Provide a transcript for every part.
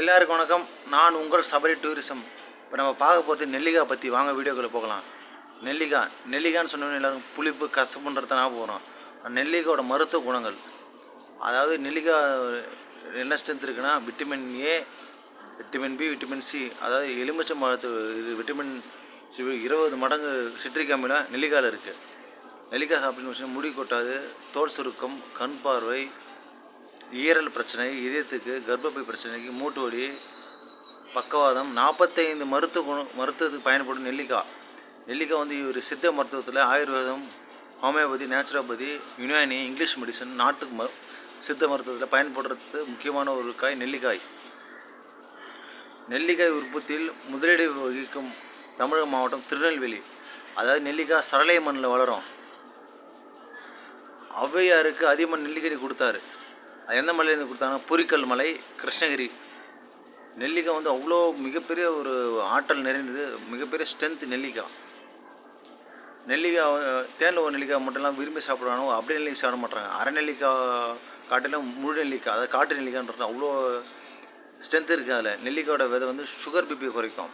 எல்லாருக்கும் வணக்கம். நான் உங்கள் சபரி டூரிசம். இப்போ நம்ம பார்க்க போகிறது நெல்லிக்காய் பற்றி வாங்க வீடியோக்குள்ளே போகலாம். நெல்லிக்காய் நெல்லிக்காய்னு சொன்னோன்னே எல்லாரும் புளிப்பு கசப்புன்றத ஞாபகம் போகிறோம் நெல்லிக்காயோட மருத்துவ குணங்கள். அதாவது நெல்லிக்காய் என்ன ஸ்ட்ரென்த் இருக்குன்னா vitamin A vitamin B vitamin C அதாவது எலுமிச்சை மரத்து இது விட்டமின் சி இருபது மடங்கு சிட்ரிக் அமிலம் நெல்லிக்காயில் இருக்குது நெல்லிக்காய் சாப்பிட்டு முடி கொட்டாது தோல் சுருக்கம் கண் பார்வை ஈரல் பிரச்சனை இதயத்துக்கு கர்ப்பப்பை பிரச்சனைக்கு மூட்டு வலி பக்கவாதம் நாற்பத்தைந்து மருத்துவ குணம் மருத்துவத்துக்கு பயன்படும் நெல்லிக்காய் நெல்லிக்காய் வந்து ஒரு சித்த மருத்துவத்தில் ஆயுர்வேதம் homeopathy naturopathy Unani English medicine நாட்டுக்கு ம சித்த மருத்துவத்தில் பயன்படுறது முக்கியமான ஒரு காய் நெல்லிக்காய். நெல்லிக்காய் உற்பத்தியில் முதலீடு வகிக்கும் தமிழக மாவட்டம் திருநெல்வேலி. அதாவது நெல்லிக்காய் சரளை மண்ணில் வளரும். ஔவையாருக்கு அதிகமாக நெல்லிக்கடி கொடுத்தாரு. அது எந்த மலையிலேருந்து கொடுத்தாங்கன்னா பொரிக்கல் மலை கிருஷ்ணகிரி. நெல்லிக்காய் வந்து அவ்வளோ மிகப்பெரிய ஒரு ஆற்றல் நிறைந்தது மிகப்பெரிய ஸ்ட்ரென்த்து நெல்லிக்காய். நெல்லிக்காய் தேனில் ஒரு நெல்லிக்காய் மட்டும்லாம் விரும்பி சாப்பிடுவானோ அப்படி நெல்லிக்காய் சாப்பிட மாட்டாங்க. அரை நெல்லிக்காய் காட்டிலும் முழு நெல்லிக்காய் அதாவது காட்டு நெல்லிக்காய்ன்றது அவ்வளோ ஸ்ட்ரென்த் இருக்குது அதில். நெல்லிக்காயோட விதை வந்து சுகர் பிபி குறைக்கும்.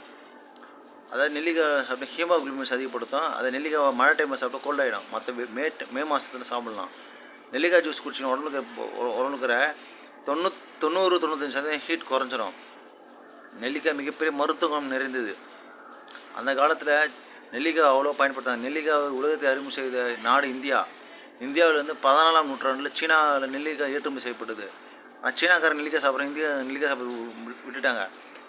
அதாவது நெல்லிக்காய் சாப்பிட்டா ஹீமோக்ளோபின்ஸ் அதிகப்படுத்தும். அதை நெல்லிக்காய் மழை டைமில் சாப்பிட்டா கோல்ட் ஆகிடும் மற்ற மே மே மாதத்தில் சாப்பிட்லாம். நெல்லிக்காய் ஜூஸ் குடிச்சின்னு உடம்புக்கு உ- உடம்புக்குற தொண்ணூ தொண்ணூறு தொண்ணூத்தஞ்சு சதவீதம் ஹீட் குறைஞ்சிரும். நெல்லிக்காய் மிகப்பெரிய மருத்துவ குணம் நிறைந்தது. அந்த காலத்தில் நெல்லிக்காய் அவ்வளோ பயன்படுத்தாங்க நெல்லிக்காய் உலகத்தை அறிமுகம் செய்த நாடு இந்தியா. இந்தியாவிலேருந்து பதினாலாம் நூற்றாண்டில் சீனாவில் நெல்லிக்காய் ஏற்றுமதி செய்யப்பட்டது. ஆனால் சீனாக்காரன் நெல்லிக்காய் சாப்பிட்ற இந்தியா நெல்லிக்காய் சாப்பிட விட்டுட்டாங்க.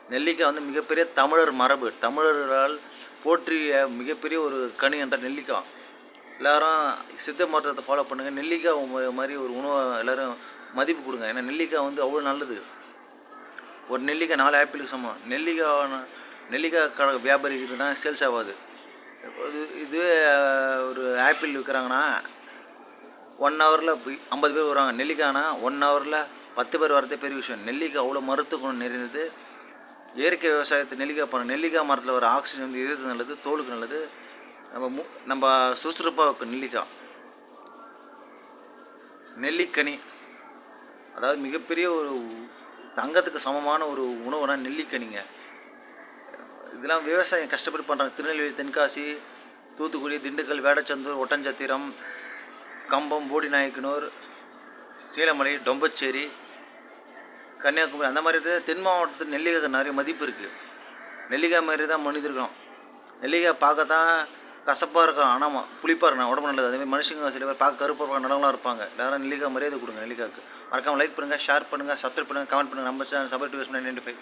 நெல்லிக்காய் வந்து மிகப்பெரிய தமிழர் மரபு. தமிழர்களால் போற்றிய மிகப்பெரிய ஒரு கனி என்ற நெல்லிக்காய். எல்லோரும் சித்த மருத்துவத்தை ஃபாலோ பண்ணுங்கள் நெல்லிக்காய் மாதிரி ஒரு உணவை எல்லோரும் மதிப்பு கொடுங்க. ஏன்னா நெல்லிக்காய் வந்து அவ்வளோ நல்லது. ஒரு நெல்லிக்காய் நாலு ஆப்பிளுக்கு சமம். நெல்லிக்காய் நெல்லிக்காய் கடை வியாபாரிக்கிட்டனா சேல்ஸ் ஆகாது. இது இதுவே ஒரு ஆப்பிள் விற்கிறாங்கன்னா ஒன் ஹவரில் ஐம்பது பேர் வருவாங்க. நெல்லிக்காய்னா ஒன் ஹவரில் பத்து பேர் வரதே பெரிய விஷயம். நெல்லிக்காய் அவ்வளோ மருத்துவ குணம் நிறைந்தது. இயற்கை விவசாயத்தை நெல்லிக்காய் பண்ண. நெல்லிக்காய் மரத்தில் வர ஆக்சிஜன் வந்து இதயத்துக்கு நல்லது? தோலுக்கு நல்லது. நம்ம மு நம்ம சுறுசுறுப்பாக இருக்கும் நெல்லிக்காய். நெல்லிக்கனி. அதாவது மிகப்பெரிய ஒரு தங்கத்துக்கு சமமான ஒரு உணவுனா நெல்லிக்கனிங்க. இதெல்லாம் விவசாயம் கஷ்டப்பட்டு பண்ணுறாங்க திருநெல்வேலி தென்காசி தூத்துக்குடி திண்டுக்கல் வேடச்சந்தூர் ஒட்டஞ்சத்திரம் கம்பம் போடிநாயக்கனூர் சீலமலை டொம்பச்சேரி கன்னியாகுமரி அந்த மாதிரி தென் மாவட்டத்தில் நெல்லிக்காய்க்கு நிறைய மதிப்பு இருக்குது நெல்லிக்காய் மாதிரி தான் மனிதர்களும். நெல்லிக்காய் பார்க்க தான் கசப்பாக இருக்கும் ஆனால் புளிப்பாக இருக்கும் உடம்பு நல்லது. அதேமாதிரி மனுஷங்க சில பேர் பார்க்க கருப்பாக இருப்பாங்க நல்லவங்களாக இருப்பாங்க. எல்லாரும் நெல்லிக்காய் மரியாதை கொடுங்க நெல்லிக்காய்க்கு. மறக்காமல் லைக் பண்ணுங்கள் ஷேர் பண்ணுங்கள் சப்ஸ்கிரைப் பண்ணுங்கள் கமெண்ட் பண்ணுங்கள் நம்ம சேனல் சபரி நைன்டி ஃபைவ்.